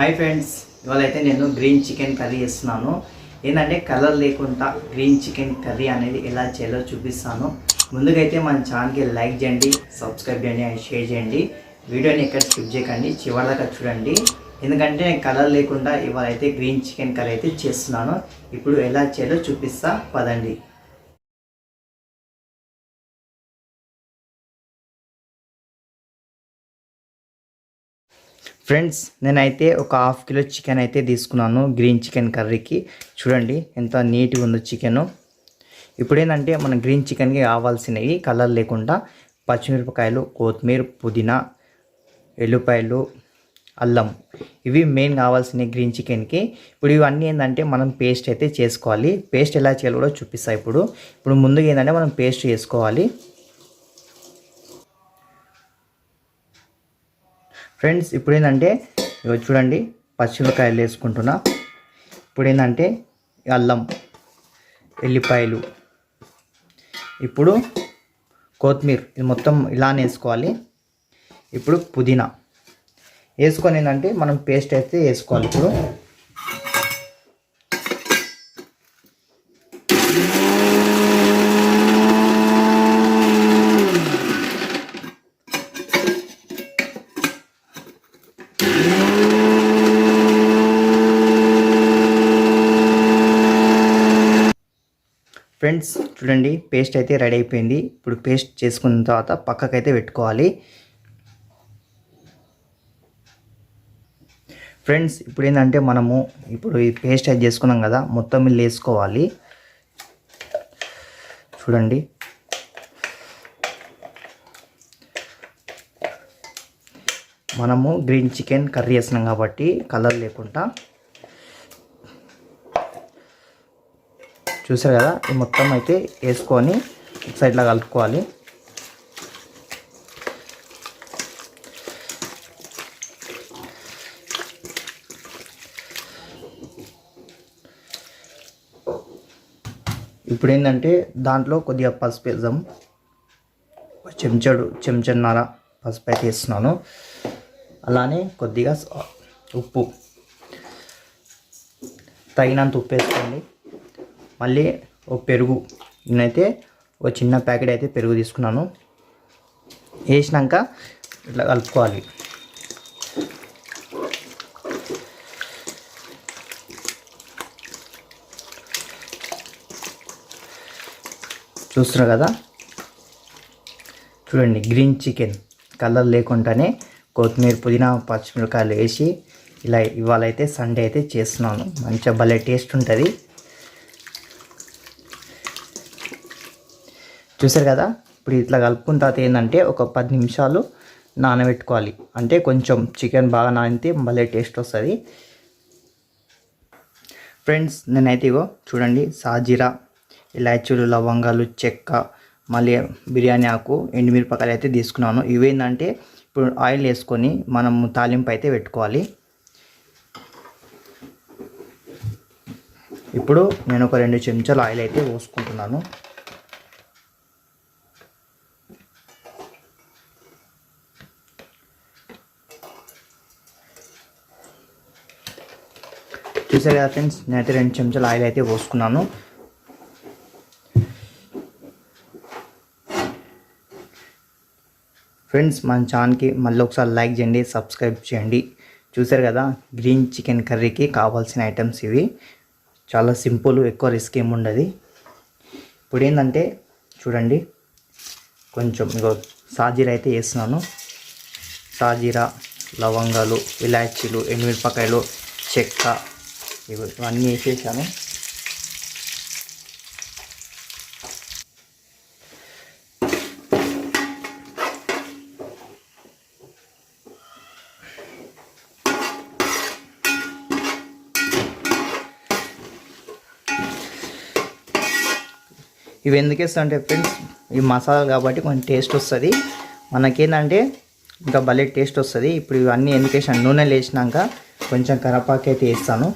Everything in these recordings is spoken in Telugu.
హాయ్ ఫ్రెండ్స్ ఇవాళ అయితే నేను గ్రీన్ చికెన్ కర్రీ చేస్తున్నాను. ఏంటంటే కలర్ లేకుండా గ్రీన్ చికెన్ కర్రీ అనేది ఎలా చేయాలో చూపిస్తాను. ముందుగా అయితే మన ఛానల్కి లైక్ చేయండి సబ్స్క్రైబ్ చేయండి అండ్ షేర్ చేయండి. వీడియోని ఎక్కడ స్కిప్ చేయకండి చివరి దాకా చూడండి. ఎందుకంటే నేను కలర్ లేకుండా ఇవాళ అయితే గ్రీన్ చికెన్ కర్రీ అయితే చేస్తున్నాను. ఇప్పుడు ఎలా చేయాలో చూపిస్తా పదండి. ఫ్రెండ్స్ నేనైతే ఒక హాఫ్ కిలో చికెన్ అయితే తీసుకున్నాను గ్రీన్ చికెన్ కర్రీకి. చూడండి ఎంత నీట్గా ఉందో చికెను. ఇప్పుడు ఏంటంటే మన గ్రీన్ చికెన్కి కావాల్సినవి కలర్ లేకుండా పచ్చిమిరపకాయలు కొత్తిమీర పుదీనా ఎల్లుపాయలు అల్లం. ఇవి మెయిన్ కావాల్సిన గ్రీన్ చికెన్కి. ఇప్పుడు ఇవన్నీ ఏంటంటే మనం పేస్ట్ అయితే చేసుకోవాలి. పేస్ట్ ఎలా చేయాలో కూడా చూపిస్తా ఇప్పుడు. ఇప్పుడు ముందుగా ఏంటంటే మనం పేస్ట్ చేసుకోవాలి. ఫ్రెండ్స్ ఇప్పుడు ఏంటంటే చూడండి పచ్చిమిరకాయలు వేసుకుంటున్నా. ఇప్పుడు ఏంటంటే అల్లం ఎల్లిపాయలు. ఇప్పుడు కొత్తిమీర ఇది మొత్తం ఇలానే వేసుకోవాలి. ఇప్పుడు పుదీనా. వేసుకొని ఏంటంటే మనం పేస్ట్ అయితే వేసుకోవాలి ఇప్పుడు. ఫ్రెండ్స్ చూడండి పేస్ట్ అయితే రెడీ అయిపోయింది. ఇప్పుడు పేస్ట్ చేసుకున్న తర్వాత పక్కకైతే పెట్టుకోవాలి. ఫ్రెండ్స్ ఇప్పుడు ఏంటంటే మనము ఇప్పుడు ఈ పేస్ట్ అయితే చేసుకున్నాం కదా మొత్తం ఇల్లు వేసుకోవాలి. చూడండి. మనము గ్రీన్ చికెన్ కర్రీ వేస్తున్నాం కాబట్టి కలర్ లేకుండా చూసారు కదా? ఈ మొత్తం అయితే వేసుకొని ఒక సైడ్లో కలుపుకోవాలి. ఇప్పుడు ఏంటంటే దాంట్లో కొద్దిగా పసుపు వేద్దాం. చెంచడు చెంచన్నర పసుపు అయితే వేస్తున్నాను. అలానే కొద్దిగా ఉప్పు. తగినంత ఉప్పు వేసుకోండి. మళ్ళీ ఓ పెరుగు. నేనైతే ఒక చిన్న ప్యాకెట్ అయితే పెరుగు తీసుకున్నాను. వేసినాక ఇట్లా కలుపుకోవాలి. చూస్తున్నారు కదా? చూడండి గ్రీన్ చికెన్. కలర్ లేకుండానే కొత్తిమీర పుదీనా పచ్చిమిరకాయలు వేసి ఇలా ఇవాళ అయితే సండే అయితే చేస్తున్నాను. మంచిగా భలే టేస్ట్ ఉంటుంది. చూసారు కదా? ఇప్పుడు ఇట్లా కలుపుకున్న తర్వాత ఏంటంటే ఒక పది నిమిషాలు నానబెట్టుకోవాలి. అంటే కొంచెం చికెన్ బాగా నానితే మళ్ళీ టేస్ట్ వస్తుంది. ఫ్రెండ్స్ నేనైతే ఇగో చూడండి సాజీరా ఇలాచీలు లవంగాలు చెక్క మళ్ళీ బిర్యానీ ఆకు ఎండుమిరపకాయలు అయితే తీసుకున్నాను. ఇవేంటంటే ఇప్పుడు ఆయిల్ వేసుకొని మనం తాలింపు అయితే పెట్టుకోవాలి. ఇప్పుడు నేను ఒక రెండు చెంచాలు ఆయిల్ అయితే పోసుకుంటున్నాను. చూసారు కదా ఫ్రెండ్స్ నేనైతే రెండు చెంచాలు ఆయిల్ అయితే పోసుకున్నాను. ఫ్రెండ్స్ మన ఛానల్కి మళ్ళీ ఒకసారి లైక్ చేయండి సబ్స్క్రైబ్ చేయండి. చూసారు కదా గ్రీన్ చికెన్ కర్రీకి కావాల్సిన ఐటమ్స్ ఇవి. చాలా సింపుల్ ఎక్కువ రిస్క్ ఏమి ఉండదు. ఇప్పుడు ఏంటంటే చూడండి. కొంచెం ఇగో సాజీరా అయితే వేస్తున్నాను. సాజీరా లవంగాలు ఇలాచీలు ఎండుమిరపకాయలు చెక్క ఇవి ఇవన్నీ వేసేసాను. ఇవి ఎందుకు వేస్తామంటే ఫ్రెండ్స్ ఈ మసాలాలు కాబట్టి కొంచెం టేస్ట్ వస్తుంది. మనకేంటంటే ఇంకా భలే టేస్ట్ వస్తుంది. ఇప్పుడు ఇవన్నీ ఎందుకు వేసాను నూనెలు వేసినాక కొంచెం కరపాకు అయితే వేస్తాను.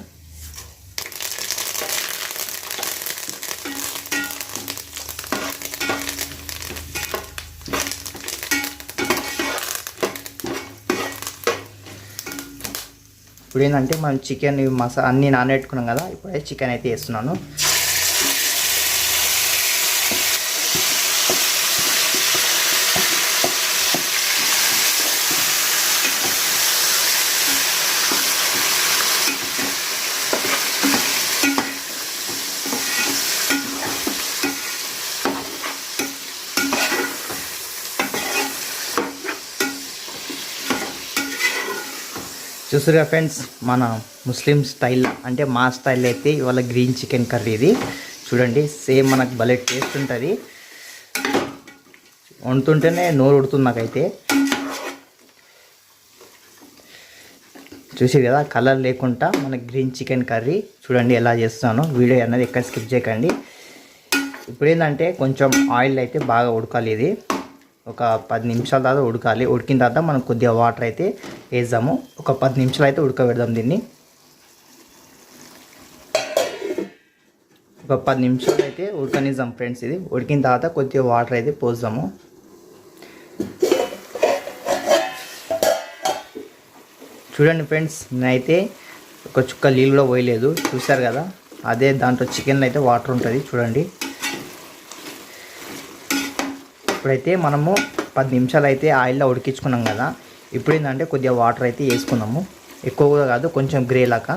ఇప్పుడు ఏంటంటే మనం చికెన్ మసా అన్నీ నానబెట్టుకున్నాం కదా ఇప్పుడైతే చికెన్ అయితే వేస్తున్నాను. చూసారుగా ఫ్రెండ్స్ మన ముస్లిం స్టైల్ అంటే మా స్టైల్ అయితే ఇవాళ గ్రీన్ చికెన్ కర్రీ ఇది. చూడండి సేమ్ మనకు భలే టేస్ట్ ఉంటుంది. వండుతుంటేనే నోరు ఉడుతుంది నాకైతే. చూసి కదా కలర్ లేకుండా మన గ్రీన్ చికెన్ కర్రీ చూడండి ఎలా చేస్తున్నాను వీడియో అనేది ఎక్కడ స్కిప్ చేయకండి. ఇప్పుడు ఏంటంటే కొంచెం ఆయిల్ అయితే బాగా ఉడకాలి ఇది. ఒక పది నిమిషాల తర్వాత ఉడకాలి. ఉడికిన తర్వాత మనం కొద్దిగా వాటర్ అయితే వేద్దాము. ఒక పది నిమిషాలు అయితే ఉడకబెడదాం దీన్ని. ఒక పది నిమిషాలు అయితే ఉడకనిద్దాం ఫ్రెండ్స్ ఇది. ఉడికిన తర్వాత కొద్దిగా వాటర్ అయితే పోద్దాము. చూడండి ఫ్రెండ్స్ నేనైతే ఒక చుక్క నీళ్ళు కూడా పోయలేదు. చూశారు కదా? అదే దాంట్లో చికెన్లో అయితే వాటర్ ఉంటుంది. చూడండి. ఇప్పుడైతే మనము పది నిమిషాలు అయితే ఆయిల్లో ఉడికించుకున్నాం కదా. ఇప్పుడు ఏంటంటే కొద్దిగా వాటర్ అయితే వేసుకున్నాము. ఎక్కువ కూడా కాదు కొంచెం గ్రేలాక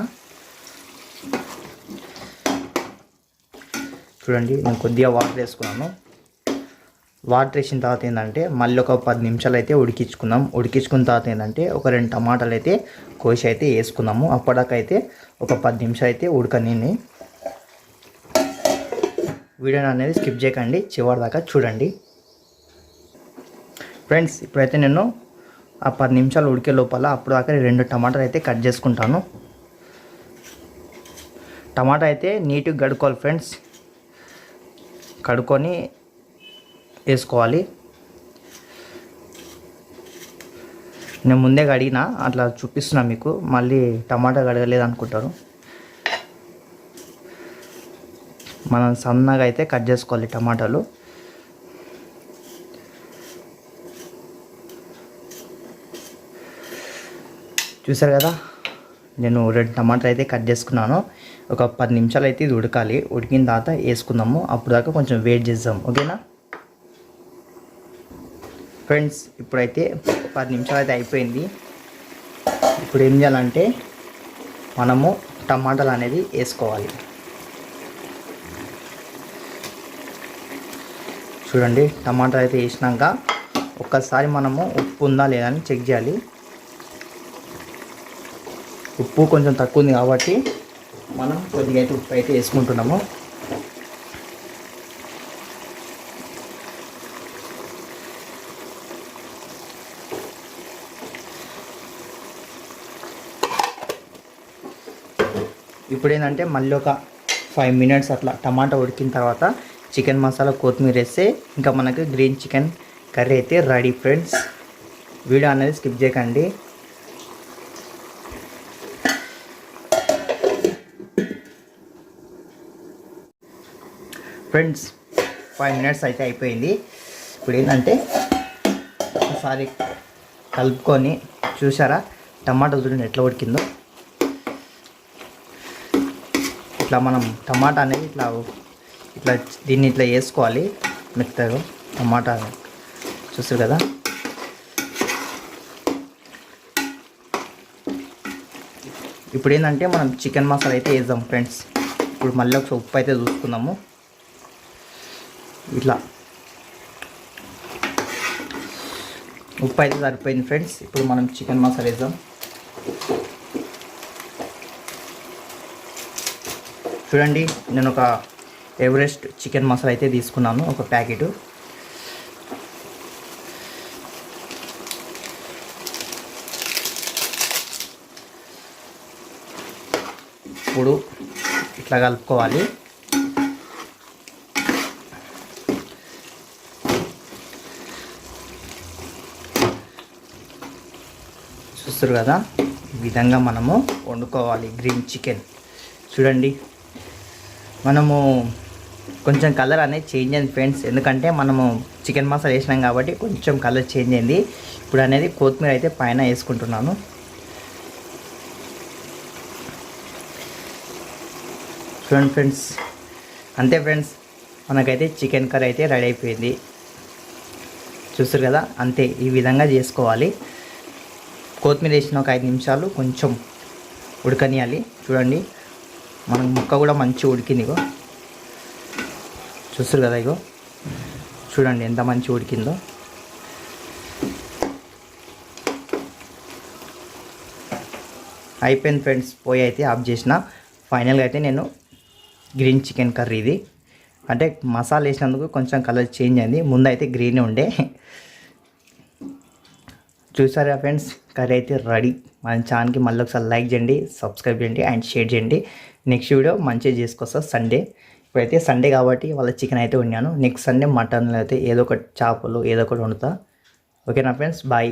చూడండి నేను కొద్దిగా వాటర్ వేసుకున్నాను. వాటర్ వేసిన తర్వాత ఏంటంటే మళ్ళీ ఒక పది నిమిషాలు అయితే ఉడికించుకుందాం ఉడికించుకున్న తర్వాత ఏంటంటే ఒక రెండు టమాటాలు అయితే కోసి అయితే వేసుకున్నాము. అప్పటికైతే ఒక పది నిమిషాలు అయితే ఉడకని వీడియోని అనేది స్కిప్ చేయకండి చివరి దాకా చూడండి. ఫ్రెండ్స్ ఇప్పుడైతే నేను ఆ పది నిమిషాలు ఉడికే లోపల అప్పుడు దాకా రెండు టమాటాలు అయితే కట్ చేసుకుంటాను. టమాటా అయితే నీట్గా కడుక్కోవాలి ఫ్రెండ్స్. కడుక్కొని వేసుకోవాలి. నేను ముందే కడిగిన అట్లా చూపిస్తున్నా మీకు. మళ్ళీ టమాటా కడగలేదు అనుకుంటారు. మనం సన్నగా అయితే కట్ చేసుకోవాలి టమాటాలు. చూసారు కదా? నేను రెండు టమాటాలు అయితే కట్ చేసుకున్నాను. ఒక పది నిమిషాలు అయితే ఇది ఉడకాలి. ఉడికిన తర్వాత వేసుకుందాము. అప్పుడు దాకా కొంచెం వెయిట్ చేద్దాం. ఓకేనా? ఫ్రెండ్స్ ఇప్పుడైతే పది నిమిషాలు అయితే అయిపోయింది. ఇప్పుడు ఏం చేయాలంటే మనము టమాటాలు అనేది వేసుకోవాలి. చూడండి టమాటాలు అయితే వేసినాక ఒక్కసారి మనము ఉప్పు ఉందా లేదా అని చెక్ చేయాలి. ఉప్పు కొంచెం తక్కువ ఉంది కాబట్టి మనం కొద్దిగా అయితే ఉప్పు అయితే వేసుకుంటున్నాము. ఇప్పుడు ఏంటంటే మళ్ళీ ఒక ఫైవ్ మినిట్స్ అట్లా టమాటా ఉడికిన తర్వాత చికెన్ మసాలా కొత్తిమీర వేస్తే ఇంకా మనకు గ్రీన్ చికెన్ కర్రీ అయితే రెడీ ఫ్రెండ్స్ వీడియో అనేది స్కిప్ చేయకండి. ఫ్రెండ్స్ ఫైవ్ మినిట్స్ అయితే అయిపోయింది. ఇప్పుడు ఏంటంటే ఒకసారి కలుపుకొని చూసారా టమాటా చూడండి ఎట్లా ఉడికిందో? ఇట్లా మనం టమాటా అనేది ఇట్లా ఇట్లా దీన్ని ఇట్లా వేసుకోవాలి. మెత్తగా టమాటా చూస్తారు కదా? ఇప్పుడు ఏంటంటే మనం చికెన్ మసాలా అయితే వేద్దాం ఫ్రెండ్స్ ఇప్పుడు మళ్ళీ ఒకసారి ఉప్పు అయితే చూసుకుందాము. ఇట్లా. ఉప్పు అయితే సరిపోయింది ఫ్రెండ్స్. ఇప్పుడు మనం చికెన్ మసాలా వేద్దాం. చూడండి నేను ఒక ఎవరెస్ట్ చికెన్ మసాలా అయితే తీసుకున్నాను ఒక ప్యాకెట్. ఇప్పుడు ఇట్లా కలుపుకోవాలి. చూస్తారు కదా? ఈ విధంగా మనము వండుకోవాలి గ్రీన్ చికెన్. చూడండి. మనము కొంచెం కలర్ అనేది చేంజ్ అయింది ఫ్రెండ్స్. ఎందుకంటే మనము చికెన్ మసాలా వేసినాం కాబట్టి కొంచెం కలర్ చేంజ్ అయింది. ఇప్పుడు అనేది కొత్తిమీర అయితే పైన వేసుకుంటున్నాను. చూడండి ఫ్రెండ్స్. అంతే ఫ్రెండ్స్. మనకైతే చికెన్ కర్రీ అయితే రెడీ అయిపోయింది. చూస్తారు కదా? అంతే. ఈ విధంగా చేసుకోవాలి. కొత్తిమీర వేసిన ఒక ఐదు నిమిషాలు కొంచెం ఉడకనియాలి. చూడండి మనం ముక్క కూడా మంచిగా ఉడికింది ఇగో. చూస్తారు కదా ఇగో. చూడండి ఎంత మంచి ఉడికిందో. అయిపోయింది ఫ్రెండ్స్ పోయి అయితే ఆఫ్ చేసిన. ఫైనల్గా అయితే నేను గ్రీన్ చికెన్ కర్రీ ఇది. అంటే మసాలా వేసినందుకు కొంచెం కలర్ చేంజ్ అయింది. ముందు అయితే గ్రీన్ ఉండే. చూసారా ఫ్రెండ్స్? కర్రీ అయితే రెడీ. మన ఛానల్కి మళ్ళీ ఒకసారి లైక్ చేయండి సబ్స్క్రైబ్ చేయండి అండ్ షేర్ చేయండి. నెక్స్ట్ వీడియో మంచిగా చేసుకొస్తా. సండే. ఇప్పుడైతే సండే కాబట్టి వాళ్ళ చికెన్ అయితే వండాను. నెక్స్ట్ సండే మటన్లో అయితే ఏదో ఒకటి చేపలు ఏదో ఒకటి వండుతా. ఓకేనా ఫ్రెండ్స్? బాయ్.